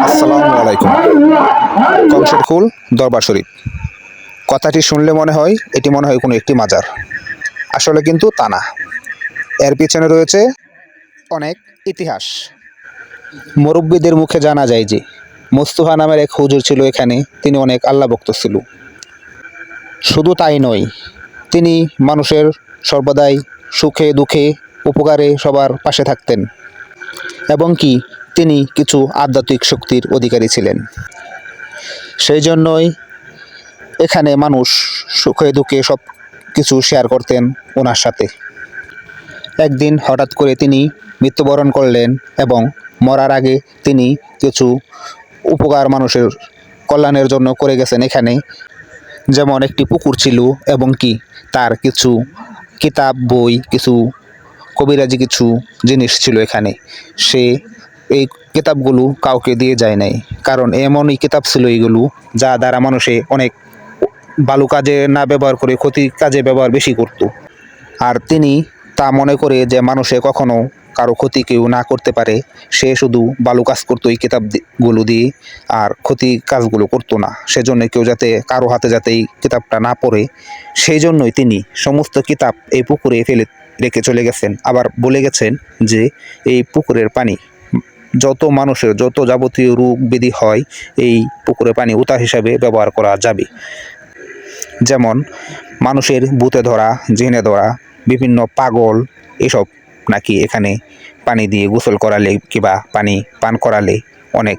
আসসালামু আলাইকুম। কংসের ফুল দরবার শরীফ। কথাটি শুনলে মনে হয় এটি মনে হয় কোনো একটি মাজার। আসলে কিন্তু তা না। এর পিছনে রয়েছে অনেক ইতিহাস। মুরব্বীদের মুখে জানা যায় যে, মোস্তফা নামের এক হুজুর ছিল এখানে, তিনি অনেক আল্লাহ ভক্ত ছিল। শুধু তাই নয়, তিনি মানুষের সর্বদাই সুখে, দুঃখে, উপকারে সবার পাশে থাকতেন। এবং কি তিনি কিছু আধ্যাত্মিক শক্তির অধিকারী ছিলেন। সেই জন্যই এখানে মানুষ সুখে দুঃখে সব কিছু শেয়ার করতেন ওনার সাথে। একদিন হঠাৎ করে তিনি মৃত্যুবরণ করলেন এবং মরার আগে তিনি কিছু উপকার মানুষের কল্যাণের জন্য করে গেছেন এখানে। যেমন একটি পুকুর ছিল এবং কি তার কিছু কিতাব, বই, কিছু কবিরাজি কিছু জিনিস ছিল এখানে। সে এই কিতাবগুলো কাউকে দিয়ে যায় নাই। কারণ এমনই কিতাব ছিল এইগুলো যা দ্বারা মানুষে অনেক ভালো কাজে না ব্যবহার করে ক্ষতি কাজে ব্যবহার বেশি করত। আর তিনি তা মনে করে যে মানুষে কখনো কারও ক্ষতি কেউ না করতে পারে, সে শুধু ভালো কাজ করতো এই কিতাবগুলো দিয়ে, আর ক্ষতি কাজগুলো করতো না। সেজন্য কেউ যাতে কারও হাতে যাতে এই কিতাবটা না পড়ে, সেই জন্যই তিনি সমস্ত কিতাব এই পুকুরে ফেলে রেখে চলে গেছেন। আবার বলে গেছেন যে, এই পুকুরের পানি যত মানুষের যত যাবতীয় রোগ ব্যাধি হয়, এই পুকুরে পানি উতা হিসাবে ব্যবহার করা যাবে। যেমন মানুষের বুতে ধরা, জেনে ধরা, বিভিন্ন পাগল এসব নাকি এখানে পানি দিয়ে গোসল করালে কিংবা পানি পান করালে অনেক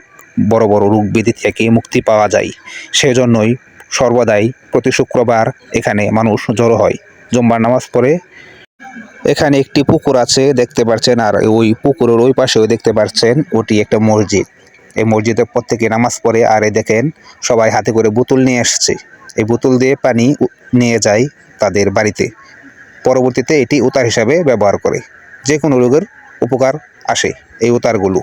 বড় বড় রোগ ব্যাধি থেকে মুক্তি পাওয়া যায়। সেজন্যই সর্বদাই প্রতি শুক্রবার এখানে মানুষ জড়ো হয়। জুম্বার নামাজ পড়ে এখানে একটি পুকুর আছে, দেখতে পাচ্ছেন আর ওই পুকুরের ওই পাশেও দেখতে পাচ্ছেন ওটি একটা মসজিদ। এই মসজিদে প্রত্যেকে নামাজ পড়ে, আর দেখেন, সবাই হাতে করে বোতল নিয়ে আসছে। এই বোতল দিয়ে পানি নিয়ে যায় তাদের বাড়িতে। পরবর্তীতে এটি উতার হিসাবে ব্যবহার করে। যে কোনো রোগের উপকার আসে এই উতারগুলো।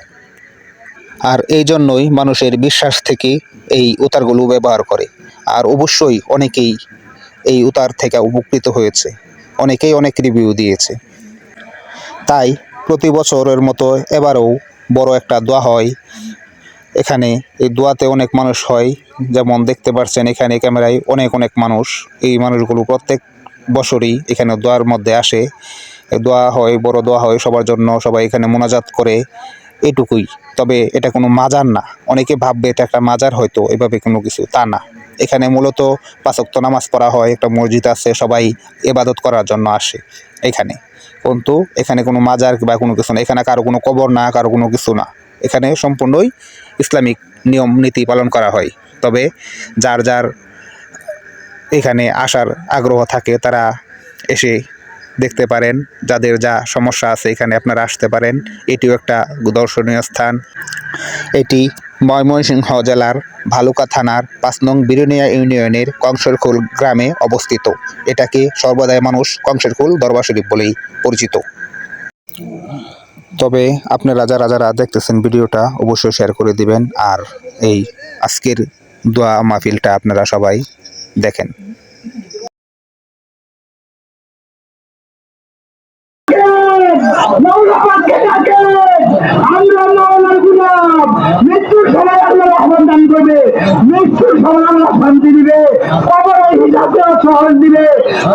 আর এই জন্যই মানুষের বিশ্বাস থেকে এই উতারগুলো ব্যবহার করে। আর অবশ্যই অনেকেই এই উতার থেকে উপকৃত হয়েছে। অনেকেই অনেক রিভিউ দিয়েছে। তাই প্রতি বছরের মতো এবারেও বড় একটা দোয়া হয়। এখানে এই দোয়াতে অনেক মানুষ হয়। যেমন দেখতে পাচ্ছেন এখানে ক্যামেরায় অনেক অনেক মানুষ। এই মানুষগুলো প্রত্যেক বছরই এখানে দোয়ার মধ্যে আসে। দোয়া হয়, বড় দোয়া হয় সবার জন্য, সবাই এখানে মোনাজাত করে এটুকুই। তবে এটা কোনো মাজার না। অনেকে ভাববে এটা একটা মাজার হয়তো, এভাবে কোনো কিছু তা না। এখানে মূলত পাঁচক্ত নামাজ পড়া হয়, একটা মসজিদ আছে, সবাই এবাদত করার জন্য আসে এখানে। কিন্তু এখানে কোনো মাজার বা কোনো কিছু না, এখানে কারও কোনো কবর না, কারও কোনো কিছু না। এখানে সম্পূর্ণই ইসলামিক নিয়ম, নীতি পালন করা হয়। তবে যার যার এখানে আসার আগ্রহ থাকে, তারা এসে দেখতে পারেন, যাদের যা সমস্যা আছে এখানে আপনারা আসতে পারেন। এটিও একটা দর্শনীয় স্থান। এটি ময়মনসিংহ জেলার ভালুকা থানার পাঁচ নং বিরুনিয়া ইউনিয়নের কংসরখোল গ্রামে অবস্থিত। এটাকে সর্বদাই মানুষ কংসরখোল দরবার শরীফ বলেই পরিচিত। তবে আপনারা যারা যারা দেখতেছেন ভিডিওটা, অবশ্যই শেয়ার করে দিবেন। আর এই আজকের দোয়া মাহফিলটা আপনারা সবাই দেখেন মাওলা পাককে ডাকে আমরা মাওলার গুলাম মৃত্যুর সময় আল্লাহ রহমান দান করবে মৃত্যুর আল্লাহ শান্তি দিবে সহজ দিবে।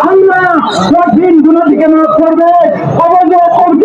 আল্লাহ কঠিনগুলো থেকে মাফ করবে কঠিন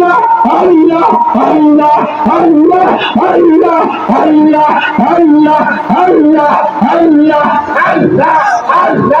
আল্লাহ আল্লাহ আল্লাহ আল্লাহ আল্লাহ আল্লাহ আল্লাহ আল্লাহ আল্লাহ আল্লাহ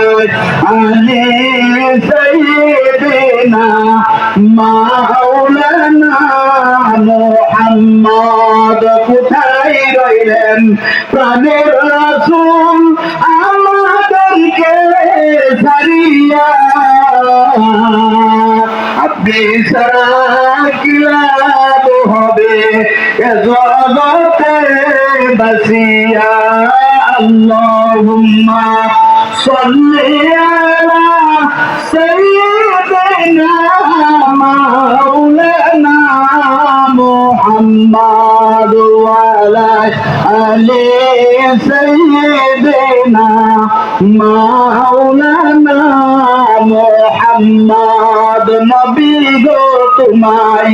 مولانا محمد কোথায় রইলেন প্রাণের রাসূল আমাদেরকে ছাড়িয়া আপনি সারা কিলাব হবে এ জগতে বাসিয়া আল্লাহুম্মা সাল্লি আলা ওয়া আলা আলি সাইয়্যিদিনা মাওলানা মোহাম্মদ নবী গো তোমায়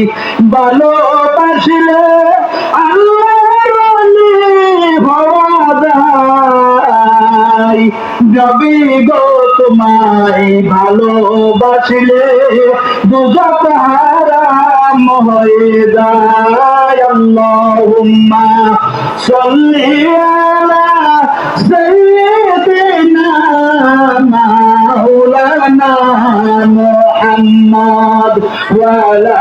ভালোবাসলে নবী গো তোমায় ভালোবাসলে দুজক নাম হয়ে যায় আল্লাহুম্মা। সাল্লি আলা সাইয়্যিদিনা মাওলানা মুহাম্মদ ওয়া আলা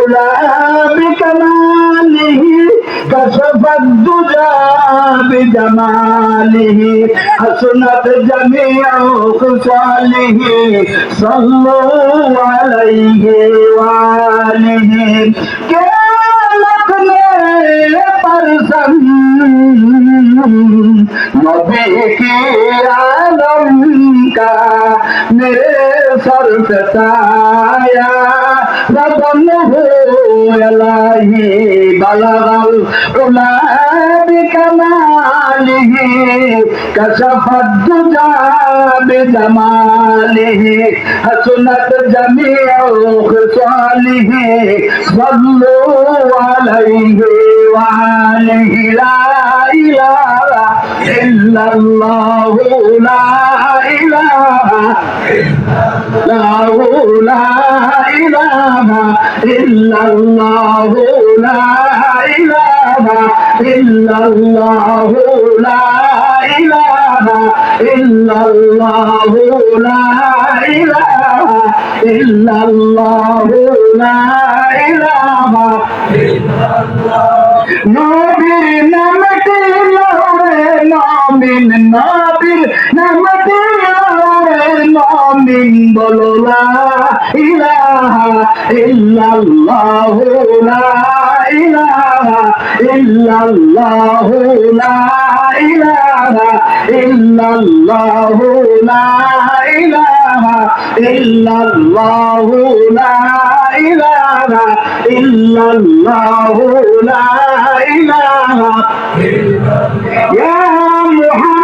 উলা বিকামালিহি كشف الدجى بجماله حسنت جميع خصاله صلوا عليه وآله كانت برزن نبي عالم का मेरे सर पे साया रतन हो अलाही बलगल उला بكماله كشف الدجى بجماله حسنت جميع خصاله صلوا عليه وعليه لا إله illallah la ilaha illallah la ilaha illallah la ilaha illallah la ilaha illallah la ilaha illallah la ilaha illallah নবীর নামে নবীর নামতে নমিন বলো লা ইলাহা ইল্লাল্লাহ লা ইলাহা ইল্লাল্লাহ লা ইলাহা ইল্লাল্লাহ লা ইলাহা ইল্লাল্লাহ ইলাহা ইল্লাল্লাহ ইলাহা। ইয়া মুহাম্মদ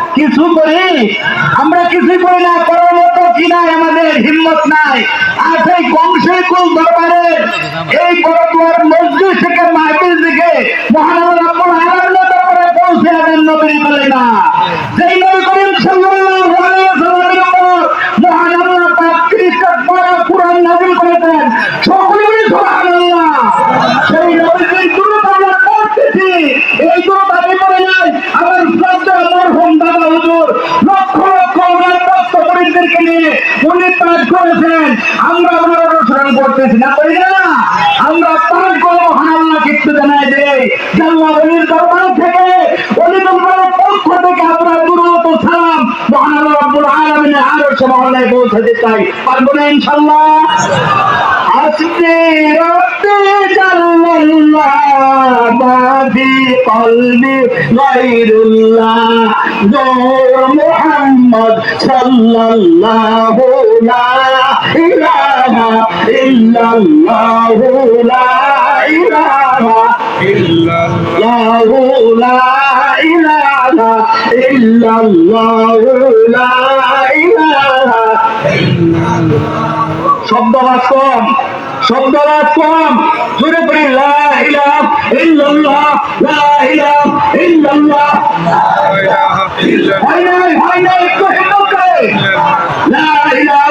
কিছু করি? আমরা কিছু করি না, করার মতো কি নাই, আমাদের হিম্মত নাই। আর সেই বংশের কুল দরবারে, এই করতোয়ার মসজিদ থেকে মাহবিল দিকে আনন্দ পৌঁছে দেন না সেই নবী করিম সাল্লাল্লাহু আলাইহি পাক বড় কুরআন করেছেন। উনি পাঠ করেছেন। আমরা ওনার অনুসরণ করতেছি না করি না? আমরা পাঠ করব হারাল্লা কিছু জানাই দে জাল্লা অলির দরবার থেকে অলি দরবার পক্ষ থেকে আমরা দুরত সালাম মহানাল্লাহ রব্বুল আলমিনের আরও সে মহল্লায় পৌঁছে দিতে চাই। পারব না ইনশাল্লাহ আজকে রাতে জাল্লাল্লাহি কলবি গায়রুল্লাহ নূর মুহাম্মদ সাল্লাল্লাহু লা ইলাহা ইল্লাল্লাহু লা ইলাহা ইল্লাল্লাহু লা ইলাহা ইল্লাল্লাহু লা ইলাহা শব্দ কম শব্দ কম জোরে পড়ি লা ইলাহা ইল্লাল্লাহ লা ইলাহা ইল্লাল্লাহ। নাই নাই একটু হিম্মত করে। লা ইলাহা ইল্লাল্লাহ লা ইলাহা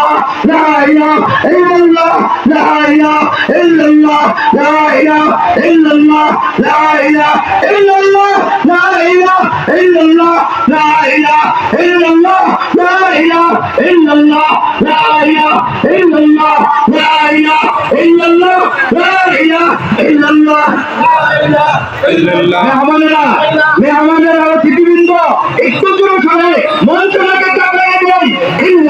إله إلا الله لا إله إلا الله لا إله إلا الله لا إله إلا الله لا إله إلا الله لا إله إلا الله لا إله إلا الله لا إله إلا الله لا إله إلا الله لا إله إلا الله মেহমানেরা মেহমানেরা অতিথিবৃন্দ একটু দূরে সরে মঞ্চটাকে চাপিয়ে দেন ইল্লাল্লাহু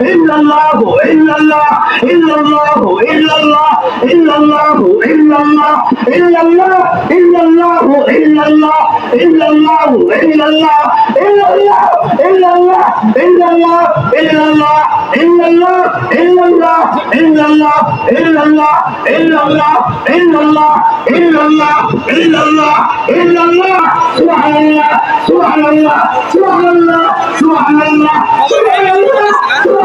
ইল্লাল্লাহ ইল্লাল্লাহু ইল্লাল্লাহ ইল্লাল্লাহু ইল্লাল্লাহ ইল্লাল্লাহু ইল্লাল্লাহ ইল্লাল্লাহ ইল্লাল্লাহু ইল্লাল্লাহ ইল্লাল্লাহু ইল্লাল্লাহ ইল্লাল্লাহ ইল্লাল্লাহ ইল্লাল্লাহ ইল্লাল্লাহ ইল্লাল্লাহ ইল্লাল্লাহ ইল্লাল্লাহ ইল্লাল্লাহ ইল্লাল্লাহ ইল্লাল্লাহ ইল্লাল্লাহ ইল্লাল্লাহ সুবহানাল্লাহ সুবহানাল্লাহ সুবহানাল্লাহ সুবহানাল্লাহ সুবহানাল্লাহ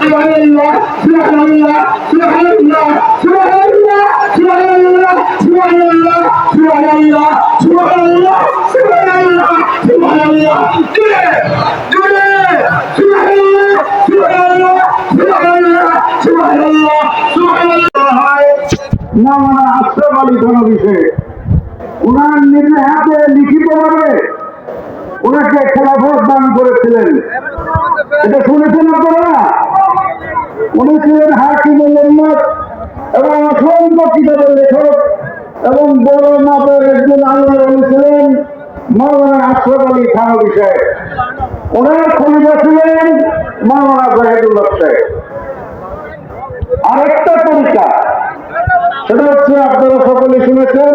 সুবহানাল্লাহ সুবহানাল্লাহ সুবহানাল্লাহ সুবহানাল্লাহ সুবহানাল্লাহ সুবহানাল্লাহ সুবহানাল্লাহ সুবহানাল্লাহ সুবহানাল্লাহ সুবহানাল্লাহ জুড়ে জুড়ে সুবহানাল্লাহ সুবহানাল্লাহ সুবহানাল্লাহ ওনাকে খেলাফত দান করেছিলেন। এটা শুনেছেন আপনারা? উনি ছিলেন হাকিমুল উম্মত এবং অসংখ্য কিতাবের লেখক এবং বড় মাপের একজন আল্লাহ আলী ছিলেন মাওলানা আশরাফ আলী থানভী শেখ ওনার খলিফা ছিলেন মাওলানা জাহিদুল্লাহ শেখ আরেকটা তরিকা, সেটা হচ্ছে আপনারা সকলে শুনেছেন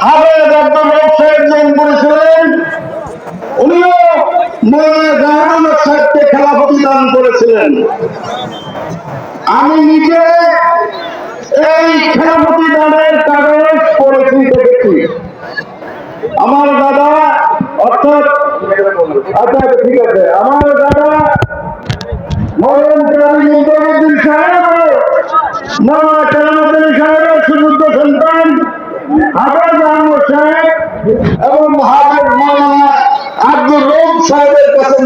হাবেদ আব্দুল খেলাফতি আমি নিজে এই সেনাপতি দলের কাগজ পড়েছি দেখেছি আমার দাদা, অর্থাৎ আচ্ছা ঠিক আছে। আমার দাদা মরণ সাহেব কেরামুদ্দিন সাহেবের সুযুদ্ধ সন্তান হাফেজ আহমদ সাহেব এবং হাফেজ মৌলানা আব্দুর রৌফ সাহেবের কাছে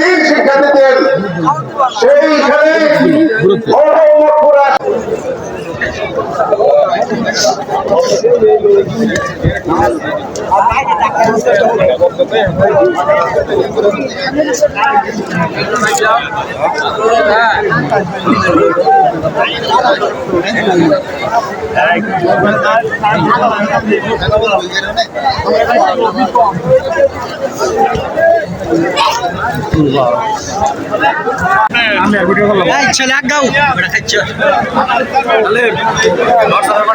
দিন শিক্ষা দিতেন সেইখানে মরহুম মকবুরা ইচ্ছা লাগ গাও ওটা খাচ্ছ حي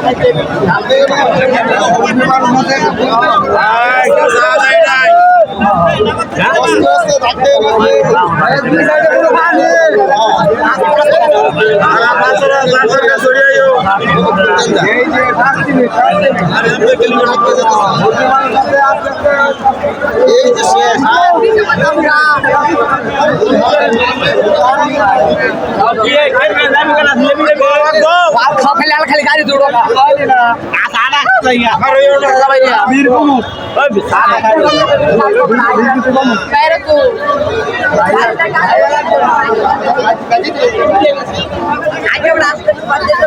থাকতে খালি আর খালি গাড়ি দৌড়ো Pero tú. Hay que hablar de tu parte de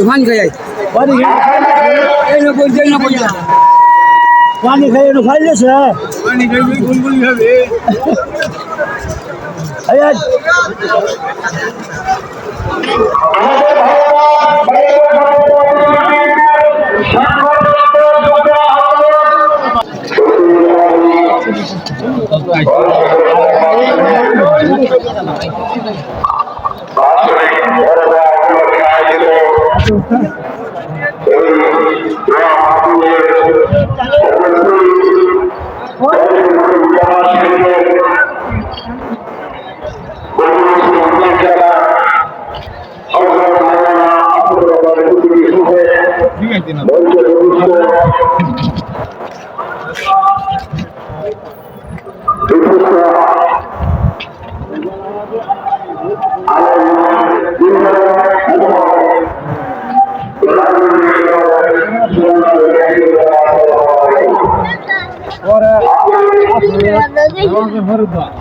তুফান গই এই না কই না কই পানি খাই একটু ফাইলেছে পানি গই গুলগুলি হবে এই আমাদের